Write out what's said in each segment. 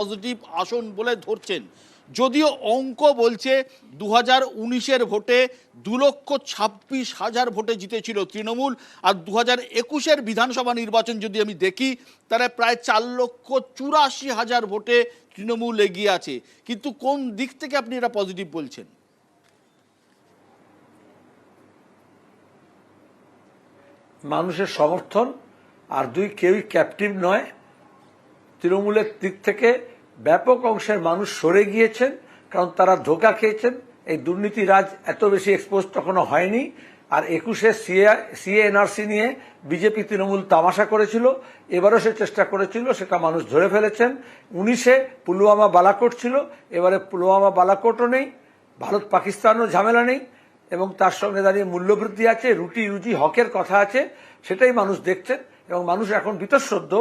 Positive আসন বলে ধরছেন। যদিও অঙ্ক বলছে দু হাজার উনিশের ভোটে দু লক্ষ ছাব্বিশ হাজার ভোটে জিতেছিল তৃণমূল আর দু হাজার একুশের বিধানসভা নির্বাচন যদি আমি দেখি, তাহলে প্রায় চার লক্ষ চুরাশি হাজার ভোটে তৃণমূল এগিয়ে আছে। কিন্তু কোন দিক থেকে আপনি এটা পজিটিভ বলছেন? মানুষের সমর্থন, আর দুই কেউই ক্যাপটিভ নয়। তৃণমূলের দিক থেকে ব্যাপক অংশের মানুষ সরে গিয়েছেন, কারণ তারা ধোকা খেয়েছেন। এই দুর্নীতি রাজ এত বেশি এক্সপোজ তখনও হয়নি। আর একুশে সিএ সিএ এনআরসি নিয়ে বিজেপি তৃণমূল তামাশা করেছিল, এবারও সে চেষ্টা করেছিল, সেটা মানুষ ধরে ফেলেছেন। উনিশে পুলওয়ামা বালাকোট ছিল, এবারে পুলওয়ামা বালাকোটও নেই, ভারত পাকিস্তানও ঝামেলা নেই, এবং তার সঙ্গে দাঁড়িয়ে মূল্যবৃদ্ধি আছে রুটি রুজি হকের কথা আছে, সেটাই মানুষ দেখছেন। এবং মানুষ এখন বিতশ্রদ্ধ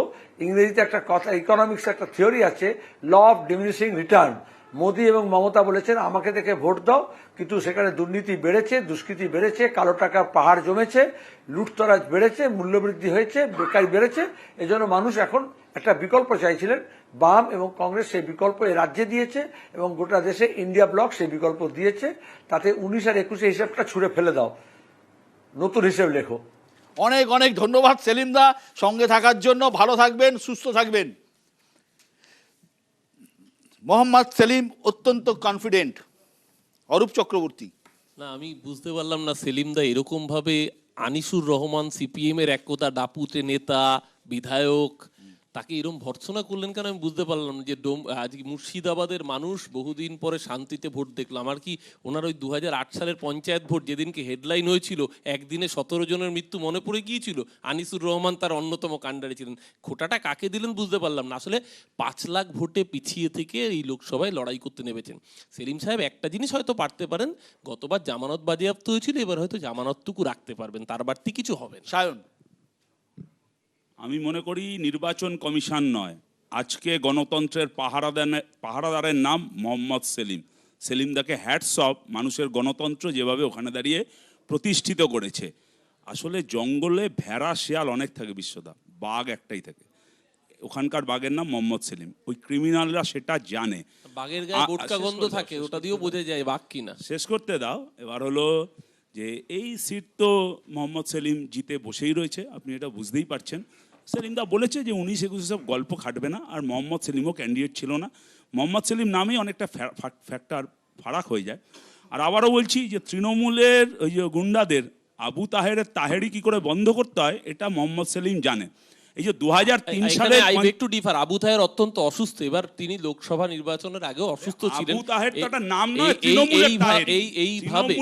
ইংরেজিতে একটা কথা ইকোনমিক্স একটা থিওরি আছে law of diminishing return Modi এবং মমতা বলেছেন, আমাকে দেখে ভোট দাও, কিন্তু সেখানে দুর্নীতি বেড়েছে, দুষ্কৃতি বেড়েছে, কালো টাকার পাহাড় জমেছে, লুটতরাজ বেড়েছে, মূল্যবৃদ্ধি হয়েছে, বেকারি বেড়েছে। এজন্য মানুষ এখন একটা বিকল্প চাইছিলেন। বাম এবং কংগ্রেস সেই বিকল্প এ রাজ্যে দিয়েছে এবং গোটা দেশে ইন্ডিয়া ব্লক সেই বিকল্প দিয়েছে। তাতে উনিশ আর একুশে হিসাবটা ছুঁড়ে ফেলে দাও। নতুন হিসেব লেখো। অনেক অনেক ধন্যবাদ সেলিমদা সঙ্গে থাকার জন্য ভালো থাকবেন, সুস্থ থাকবেন। মোহাম্মদ সেলিম অত্যন্ত কনফিডেন্ট অরূপ চক্রবর্তী। না, আমি বুঝতে পারলাম না সেলিম দা এরকম ভাবে আনিসুর রহমান সিপিএম এর একতা ডাপুতে নেতা, বিধায়ক তাকে এরকম ভর্সনা করলেন কেন? আমি বুঝতে পারলাম যে ডোম আজ মুর্শিদাবাদের মানুষ বহুদিন পরে শান্তিতে ভোট দেখলাম আর কি ওনার ওই দুই হাজার আট সালের পঞ্চায়েত ভোট যেদিনকে হেডলাইন হয়েছিল, একদিনে সতেরো জনের মৃত্যু মনে পড়ে গিয়েছিল? আনিসুর রহমান তার অন্যতম কাণ্ডারি ছিলেন। খোটাটা কাকে দিলেন বুঝতে পারলাম না। আসলে পাঁচ লাখ ভোটে পিছিয়ে থেকে এই লোকসভায় লড়াই করতে নেমেছেন। সেলিম সাহেব একটা জিনিস হয়তো পারতে পারেন, গতবার জামানত বাজেয়াপ্ত হয়েছিল, এবার হয়তো জামানতটুকু রাখতে পারবেন। তার বাড়তি কিছু হবে সায়ন আমি মনে করি নির্বাচন কমিশন নয়। আজকে গণতন্ত্রের পাহারাদার পাহারাদারের নাম মোহাম্মদ সেলিম। সেলিম দাকে হ্যাটস অফ মানুষের গণতন্ত্র যেভাবে ওখানে দাঁড়িয়ে প্রতিষ্ঠিত করেছে। আসলে জঙ্গলে ভেড়া শেয়াল অনেক থাকে বিশ্বদা বাঘ একটাই থাকে। ওখানকার বাঘের নাম মোহাম্মদ সেলিম। ওই ক্রিমিনালরা সেটা জানে। বাঘের গায়ে গন্ধ থাকে ওটা দিয়েও বোঝা যায় বাঘ কিনা। শেষ করতে দাও। এবার হলো যে এই সিট তো মোহাম্মদ সেলিম জিতে বসেই রয়েছে আপনি এটা বুঝতেই পারছেন। সেলিম দা বলেছে যে উনিশ একুশে সব গল্প খাটবে না, আর মোহাম্মদ সেলিমও ক্যান্ডিডেট ছিল না। মোহাম্মদ সেলিম নামেই অনেকটা ফ্যাক্টর ফারাক হয়ে যায়। আর আবারও বলছি যে তৃণমূলের ওই যে গুন্ডাদের আবু তাহেরের তাহেরি কী করে বন্ধ করতে হয়, এটা মোহাম্মদ সেলিম জানে। এই যে দু হাজার তিন সালে আই একটু ডিফার আবু তাহের অত্যন্ত অসুস্থ। এবার তিনি লোকসভা নির্বাচনের আগেও অসুস্থ আবু ছিলেন। তাহের তো একটা নাম নয়, এই- এই- তৃণমূলের এই এইভাবে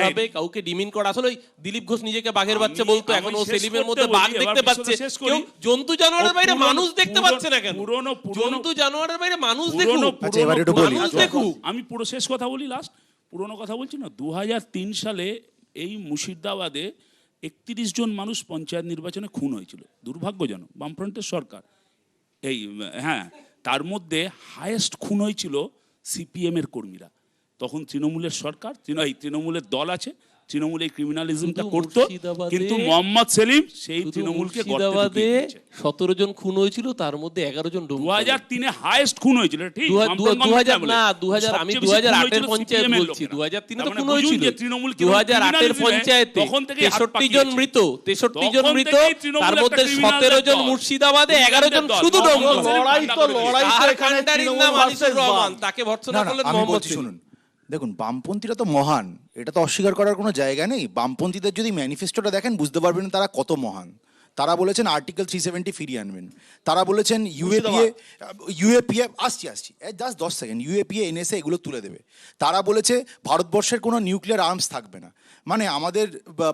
এইভাবে কাউকে ডিমিন করা। আসলে ওই দিলীপ ঘোষ নিজেকে বাঘের বাচ্চা বলতো এখন ও সেলিমের মধ্যে বাঘ দেখতে পাচ্ছে। কেউ জন্তু জানোয়ারের বাইরে মানুষ দেখতে পাচ্ছে না কেন? পুরনো- পুরনো- জন্তু জানোয়ারের বাইরে মানুষ দেখুক। আচ্ছা। মানুষ দেখুক। আমি পুরো শেষ কথা বলি লাস্ট পুরনো কথা বলছি না। দু হাজার তিন সালে এই মুর্শিদাবাদে একত্রিশ জন মানুষ পঞ্চায়েত নির্বাচনে খুন হয়েছিল। দুর্ভাগ্যজনক, বামফ্রন্টের সরকার। এই হ্যাঁ তার মধ্যে হায়েস্ট খুন হয়েছিল সিপিএমের কর্মীরা। তখন তৃণমূলের সরকার এই তৃণমূলের দল আছে তৃণমূল এই ক্রিমিনালিজমটা করতো কিন্তু মোহাম্মদ সেলিম সেই তৃণমূলকে মুর্শিদাবাদে সতেরো জন খুন হয়েছিল তার মধ্যে এগারো জন দু হাজার তিনে হায়েস্ট খুন হয়েছিল ঠিক দু হাজার- না দু হাজার আমি দু হাজার আটের পঞ্চায়েত বলছি দু হাজার তিনে তো মানে খুন হয়েছিল। তৃণমূল দু হাজার আটের পঞ্চায়েতে তখন হাত তেষট্টি জন মৃত তেষট্টি জন মৃত তার মধ্যে সতেরো জন মুর্শিদাবাদে এগারো জন শুধু ডঙ্গল লড়াই তো লড়াই। তাকে ভর্সনা করলেন মোহাম্মদ শুনুন দেখুন বামপন্থীরা তো মহান এটা তো অস্বীকার করার কোনো জায়গা নেই। বামপন্থীদের যদি ম্যানিফেস্টোটা দেখেন বুঝতে পারবেন তারা কত মহান। তারা বলেছেন আর্টিকেল থ্রি সেভেন্টি ফিরিয়ে আনবেন। তারা বলেছেন ইউএপিএ ইউএপিএ আসছি আসছি। জাস্ট দশ সেকেন্ড ইউএপিএ এনএসএ এগুলো তুলে দেবে। তারা বলেছে ভারতবর্ষের কোনো নিউক্লিয়ার আর্মস থাকবে না। মানে আমাদের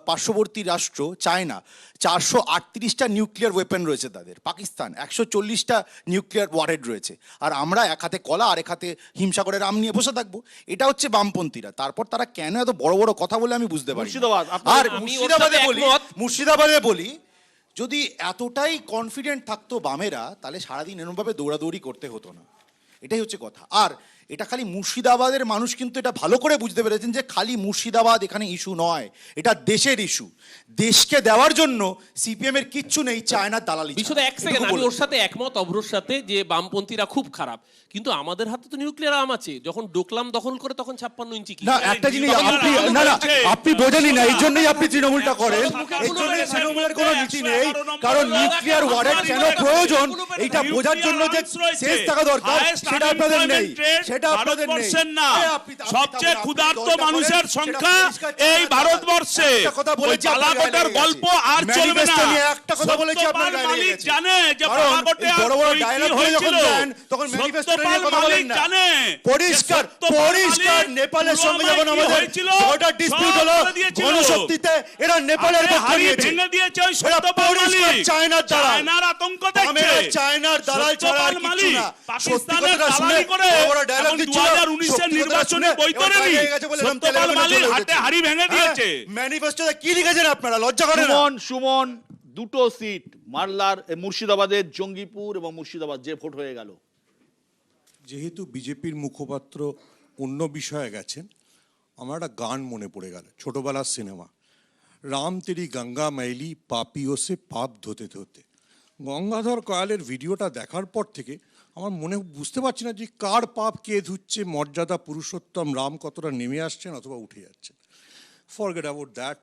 পার্শ্ববর্তী রাষ্ট্র চায়না চারশো আটত্রিশটা নিউক্লিয়ার ওয়েপেন রয়েছে তাদের। পাকিস্তান একশো চল্লিশটা নিউক্লিয়ার ওয়ারেড রয়েছে। আর আমরা এক হাতে কলা আর এক হাতে হিমসাগরের আম নিয়ে বসে থাকব। এটা হচ্ছে বামপন্থীরা। তারপর তারা কেন এত বড় বড় কথা বলে আমি বুঝতে পারি। মুর্শিদাবাদ, আর মুর্শিদাবাদে বলি মুর্শিদাবাদে বলি যদি এতটাই কনফিডেন্ট থাকতো বামেরা তাহলে সারাদিন এরমভাবে দৌড়াদৌড়ি করতে হতো না। এটাই হচ্ছে কথা। আর এটা খালি মুর্শিদাবাদের মানুষ কিন্তু এটা ভালো করে বুঝতে পেরেছেন যে খালি মুর্শিদাবাদ এখানে ইস্যু নয় এটা দেশের ইস্যু। দেশকে দেওয়ার জন্য সিপিএম এর কিচ্ছু নেই চায়নার দালালি বিশদ এক সেকেন্ড আমি ওর সাথে একমত অভ্রর সাথে যে বামপন্থীরা খুব খারাপ। কিন্তু আমাদের হাতে তো নিউক্লিয়ার আম আছে। যখন ডোকলাম দখল করে তখন ছাপ্পান্ন ইঞ্চি না একটা জিনিস আপনি না না আপনি বোঝেনই না এই জন্যই আপনি তৃণমূলটা করেন। এই জন্য তৃণমূলের কোনো নীতি নেই। কারণ নিউক্লিয়ার ওয়ারের কেন প্রয়োজন? এইটা বোঝার জন্য যে শেষ থাকা দরকার সেটা আপনাদের নেই। সেটা ভারতবর্ষের না। সবচেয়ে ক্ষুধার্ত মানুষের সংখ্যা এই ভারতবর্ষে। কথা বলেছি, গল্প আর চলবে না। একটা কথা বলেছি, আপনার মালিক জানে যে আর বড় বড় কি যখন দেন, তখন manifesto নিয়ে কথা বলেন না। জানে পরিষ্কার পরিষ্কার নেপালের সঙ্গে যখন আমাদের বর্ডার ডিসপিউট হলো গণশক্তিতে এরা নেপালের হাতে নিয়েছে। ভেঙে দিয়েছে ওই এরা পরিষ্কার চায়নার দালাল। চায়নার আতঙ্ক দেখছে। চায়নার দালাল ছাড়া আর মালিক না। সত্যি কথাটা শুনে বড় dialogue এখন দিচ্ছিল, 2019 এর সত্যি কথাটা নির্বাচনে শুনে বই এবার করেনি বাইরে গেছে বলে এরকম সত্যপাল তেলেগুলো হাতে হাড়ি ভেঙে দিয়েছে। ম্যানিফেস্টোতে কি লিখেছেন আপনারা? লজ্জা করে সুমন সুমন দুটো সিট মারলার মুর্শিদাবাদের জঙ্গিপুর এবং মুর্শিদাবাদ যে ভোট হয়ে গেল। যেহেতু বিজেপির মুখপাত্র অন্য বিষয়ে গেছেন আমার একটা গান মনে পড়ে গেল ছোটবেলার সিনেমা। রাম তেরি গঙ্গা মাইলি পাপিও সে পাপ ধোতে ধোতে। গঙ্গাধর কয়ালের ভিডিওটা দেখার পর থেকে আমার মনে বুঝতে পারছি না যে কার পাপ কে ধুচ্ছে, মর্যাদা, পুরুষোত্তম, রাম কতটা নেমে আসছেন অথবা উঠে যাচ্ছেন। Forget about that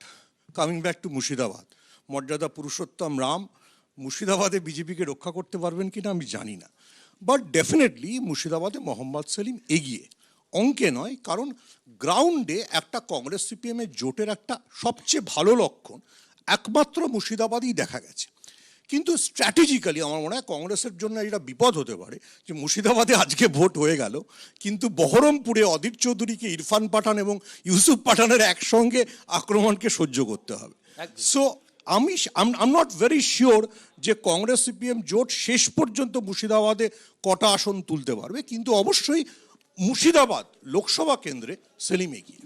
coming back to Murshidabad. মর্যাদা, পুরুষোত্তম, রাম, মুর্শিদাবাদে বিজেপিকে রক্ষা করতে পারবেন কিনা আমি জানি না। বাট ডেফিনেটলি মুর্শিদাবাদে মোহাম্মদ সেলিম এগিয়ে। অঙ্কে নয়, কারণ গ্রাউন্ডে একটা কংগ্রেস সিপিএমের জোটের একটা সবচেয়ে ভালো লক্ষণ একমাত্র মুর্শিদাবাদেই দেখা গেছে। কিন্তু স্ট্র্যাটেজিক্যালি আমার মনে হয় কংগ্রেসের জন্য এটা বিপদ হতে পারে যে মুর্শিদাবাদে আজকে ভোট হয়ে গেল কিন্তু বহরমপুরে অধীর চৌধুরীকে ইরফান পাঠান এবং ইউসুফ পাঠানের একসঙ্গে আক্রমণকে সহ্য করতে হবে। সো আমি আম নট ভেরি শিওর যে কংগ্রেস সিপিএম জোট শেষ পর্যন্ত মুর্শিদাবাদে কটা আসন তুলতে পারবে কিন্তু অবশ্যই মুর্শিদাবাদ লোকসভা কেন্দ্রে সেলিম এগিয়ে।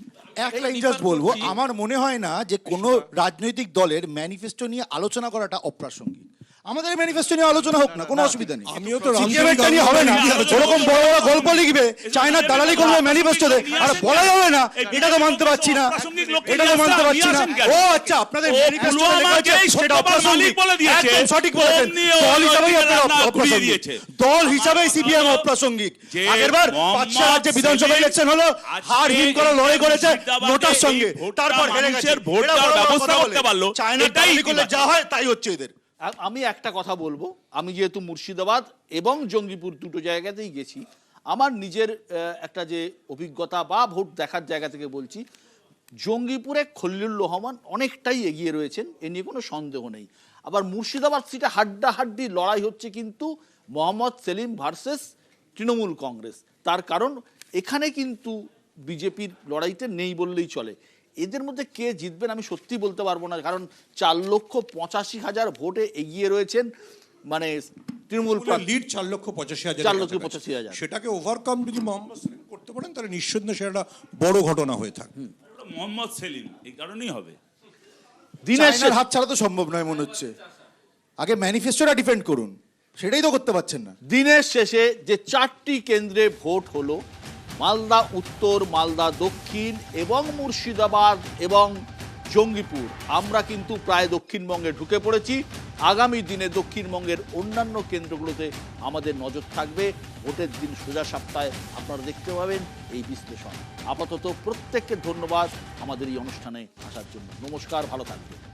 এক লাইন জাস্ট বলব আমার মনে হয় না যে কোনো রাজনৈতিক দলের ম্যানিফেস্টো নিয়ে আলোচনা করাটা অপ্রাসঙ্গিক। আমাদের ম্যানিফেস্টো নিয়ে আলোচনা হোক না কোনো অসুবিধা নেই। আমিও তো নিয়ে হবে না। ওরকম বড় বড় গল্প লিখবে চায়নার দালালি করবে ম্যানিফেস্টোতে আর বলা যাবে না এটা তো মানতে পারছি না এটা তো মানতে পারছি না। ও আচ্ছা আপনাদের ম্যানিফেস্টো লেখা আছে সেটা অপ্রাসঙ্গিক। বলে দিয়েছে। একদম সঠিক বলেছেন। দল ওম হিসাবেই আপনারা অপ্রাসঙ্গিক। দিয়েছে। দল হিসাবেই সিপিএম অপ্রাসঙ্গিক। আগেরবার রাজ্যে বিধানসভা ইলেকশন হলো হার হিম করে লড়াই করেছে নোটার সঙ্গে। তারপর হেরে গেছে। ভোট ব্যবস্থা করতে পারল। চায়নার দালালি করলে যা হয় তাই হচ্ছে এদের। আমি একটা কথা বলব। আমি যেহেতু মুর্শিদাবাদ এবং জঙ্গিপুর দুটো জায়গাতেই গেছি, আমার নিজের একটা যে অভিজ্ঞতা বা ভোট দেখার জায়গা থেকে বলছি, জঙ্গিপুরে খল্লুর রহমান অনেকটাই এগিয়ে রয়েছেন, এ নিয়ে কোনো সন্দেহ নেই। আবার মুর্শিদাবাদ সিটে হাড্ডাহাড্ডি লড়াই হচ্ছে কিন্তু মোহাম্মদ সেলিম ভার্সেস তৃণমূল কংগ্রেস। তার কারণ, এখানে কিন্তু বিজেপির লড়াইতে নেই বললেই চলে। এদের মধ্যে কে জিতবেন আমি সত্যি বলতে পারব না কারণ চার লক্ষ পঁচাশি হাজার ভোটে এগিয়ে রয়েছেন মানে তৃণমূল লিড চার লক্ষ পঁচাশি হাজার চার লক্ষ পঁচাশি হাজার। সেটাকে ওভারকাম যদি মোহাম্মদ সেলিম করতে পারেন তাহলে নিঃসন্দেহে সেটা বড় ঘটনা হয়ে ওটা মোহাম্মদ সেলিম এই কারণেই হবে। দিনের হাত ছাড়া তো সম্ভব নয় মনে হচ্ছে। আগে ম্যানিফেস্টোটা ডিফেন্ড করুন সেটাই তো করতে পারছেন না। দিনের শেষে যে চারটি কেন্দ্রে ভোট হলো মালদা উত্তর, মালদা দক্ষিণ এবং মুর্শিদাবাদ এবং জঙ্গিপুর। আমরা কিন্তু প্রায় দক্ষিণবঙ্গে ঢুকে পড়েছি। আগামী দিনে দক্ষিণবঙ্গের অন্যান্য কেন্দ্রগুলোতে আমাদের নজর থাকবে। ভোটের দিন সোজা সপ্তাহে আপনারা দেখতে পাবেন এই বিশ্লেষণ। আপাতত প্রত্যেককে ধন্যবাদ আমাদের এই অনুষ্ঠানে আসার জন্য। নমস্কার, ভালো থাকবেন।